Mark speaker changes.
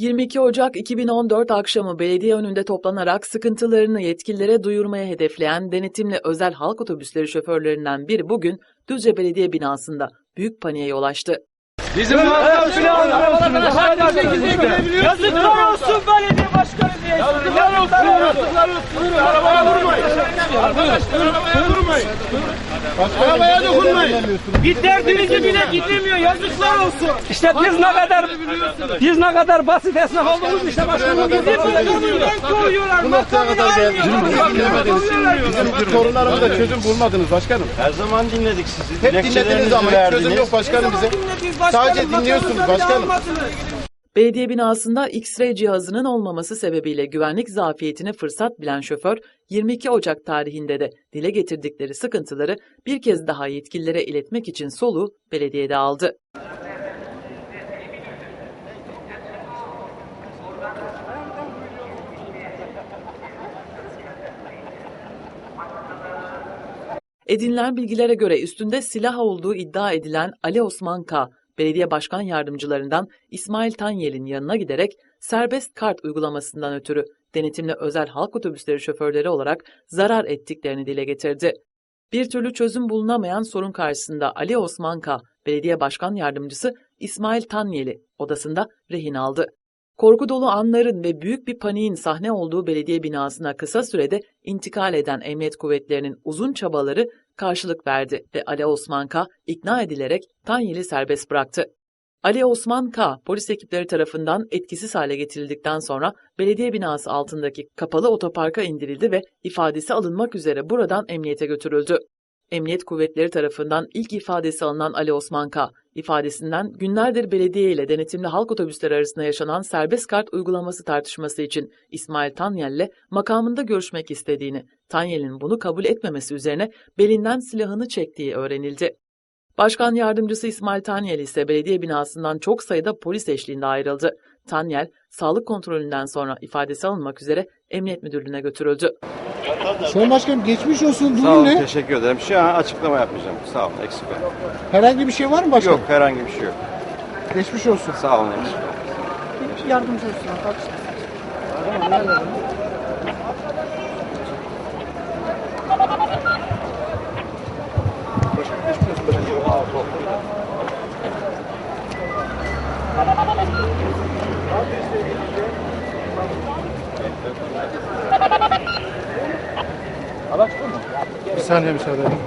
Speaker 1: 22 Ocak 2014 akşamı belediye önünde toplanarak sıkıntılarını yetkililere duyurmaya hedefleyen denetimli özel halk otobüsleri şoförlerinden biri bugün Düzce Belediye binasında büyük paniğe yol açtı.
Speaker 2: Bizim. Yazıklar olsun belediye başkanı diye. Yazıklar olsun. Yazıklar olsun. Arabaya vurmayın. Arkadaşlar arabaya vurmayın. Arabaya dokunmayın. Git derdinizi bile gidemiyor. Yazıklar olsun.
Speaker 3: İşte biz ne kadar biz ne kadar basit esnaf olduğumuz işte başkanım
Speaker 2: Bizi makamından kovuyorlar. Makamını almıyorlar.
Speaker 4: Bizim sorunlarımıza çözüm bulmadınız başkanım.
Speaker 5: Her zaman dinledik sizi.
Speaker 4: Hep dinlediniz ama hiç çözüm yok başkanım bize. Sadece dinliyorsunuz başkanım.
Speaker 1: Belediye binasında X-ray cihazının olmaması sebebiyle güvenlik zafiyetini fırsat bilen şoför 22 Ocak tarihinde de dile getirdikleri sıkıntıları bir kez daha yetkililere iletmek için soluğu belediyede aldı. Edinilen bilgilere göre üstünde silah olduğu iddia edilen Ali Osman K. belediye başkan yardımcılarından İsmail Tanyel'in yanına giderek serbest kart uygulamasından ötürü denetimli özel halk otobüsleri şoförleri olarak zarar ettiklerini dile getirdi. Bir türlü çözüm bulunamayan sorun karşısında Ali Osman K. belediye başkan yardımcısı İsmail Tanyel'i odasında rehin aldı. Korku dolu anların ve büyük bir paniğin sahne olduğu belediye binasına kısa sürede intikal eden emniyet kuvvetlerinin uzun çabaları karşılık verdi ve Ali Osman K. ikna edilerek Tanyel'i serbest bıraktı. Ali Osman K. polis ekipleri tarafından etkisiz hale getirildikten sonra belediye binası altındaki kapalı otoparka indirildi ve ifadesi alınmak üzere buradan emniyete götürüldü. Emniyet kuvvetleri tarafından ilk ifadesi alınan Ali Osman K. ifadesinden günlerdir belediye ile denetimli halk otobüsleri arasında yaşanan serbest kart uygulaması tartışması için İsmail Tanyel'le makamında görüşmek istediğini, Tanyel'in bunu kabul etmemesi üzerine belinden silahını çektiği öğrenildi. Başkan yardımcısı İsmail Tanyel ise belediye binasından çok sayıda polis eşliğinde ayrıldı. Tanyel, sağlık kontrolünden sonra ifadesi alınmak üzere emniyet müdürlüğüne götürüldü.
Speaker 6: Sayın Başkanım geçmiş olsun.
Speaker 5: Sağ olun,
Speaker 6: ne?
Speaker 5: teşekkür ederim. Şu an açıklama yapmayacağım. Sağ olun, eksik olun.
Speaker 6: Herhangi bir şey var mı başkanım?
Speaker 5: Yok, herhangi bir şey yok.
Speaker 6: Geçmiş olsun.
Speaker 5: Sağ olun, eksik olun.
Speaker 6: Yardımcı olsun. Bir saniye müsaade edin.